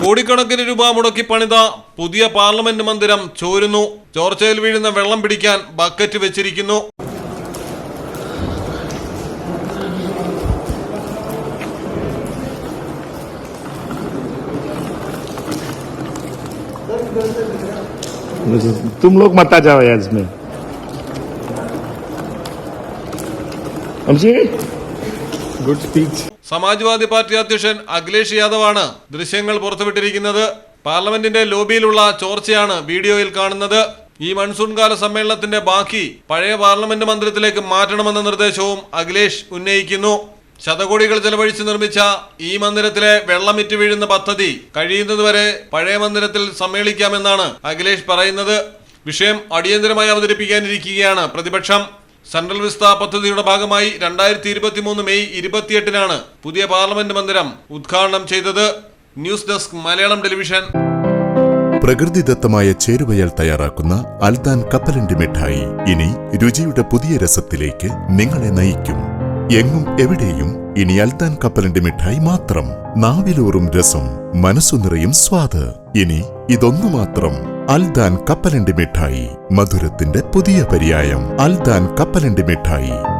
കോടിക്കണക്കിന് രൂപ മുടക്കി പണിത പുതിയ പാർലമെന്റ് മന്ദിരം ചോരുന്നു ചോർച്ചയിൽ വീഴുന്ന വെള്ളം പിടിക്കാൻ ബക്കറ്റ് വെച്ചിരിക്കുന്നു तुम लोग मत आ जाओ यार इसमें हमसे गुड स्पीच സമാജ്വാദി പാർട്ടി അധ്യക്ഷൻ അഖിലേഷ് യാദവാണ് ദൃശ്യങ്ങൾ പുറത്തുവിട്ടിരിക്കുന്നത്. പാർലമെന്റിന്റെ ലോബിയിലുള്ള ചോർച്ചയാണ് വീഡിയോയിൽ കാണുന്നത്. ഈ മൺസൂൺ കാല സമ്മേളനത്തിന്റെ ബാക്കി പഴയ പാർലമെന്റ് മന്ദിരത്തിലേക്ക് മാറ്റണമെന്ന നിർദ്ദേശവും അഖിലേഷ് ഉന്നയിക്കുന്നു. ശതകോടികൾ ചെലവഴിച്ച് നിർമ്മിച്ച ഈ മന്ദിരത്തിലെ വെള്ളമിറ്റ് വീഴുന്ന പദ്ധതി കഴിയുന്നതുവരെ പഴയ മന്ദിരത്തിൽ സമ്മേളിക്കാമെന്നാണ് അഖിലേഷ് പറയുന്നത്. വിഷയം അടിയന്തരമായി അവതരിപ്പിക്കാനിരിക്കുകയാണ് പ്രതിപക്ഷം. സെൻട്രൽ വിസ്ത പദ്ധതിയുടെ ഭാഗമായി രണ്ടായിരത്തി ഇരുപത്തി മൂന്ന് മെയ് ഇരുപത്തിയെട്ടിനാണ് പുതിയ പാർലമെന്റ് മന്ദിരം ഉദ്ഘാടനം ചെയ്തത് ന്യൂസ് ഡെസ്ക് മലയാളം ടെലിവിഷൻ. പ്രകൃതിദത്തമായ ചേരുവയൽ തയ്യാറാക്കുന്ന അൽദാൻ കപ്പലണ്ടി മിഠായി. ഇനി രുചിയുടെ പുതിയ രസത്തിലേക്ക് നിങ്ങളെ നയിക്കും. എങ്ങും എവിടെയും ഇനി അൽദാൻ കപ്പലണ്ടി മിഠായി മാത്രം. നാവിലൂറും രസം മനസ്സു നിറയും സ്വാദ്. ഇനി ഇതൊന്നു മാത്രം. അൽദാൻ കപ്പലണ്ടി മിഠായി മധുരത്തിന്റെ പുതിയ പര്യായം. അൽദാൻ കപ്പലണ്ടി മിഠായി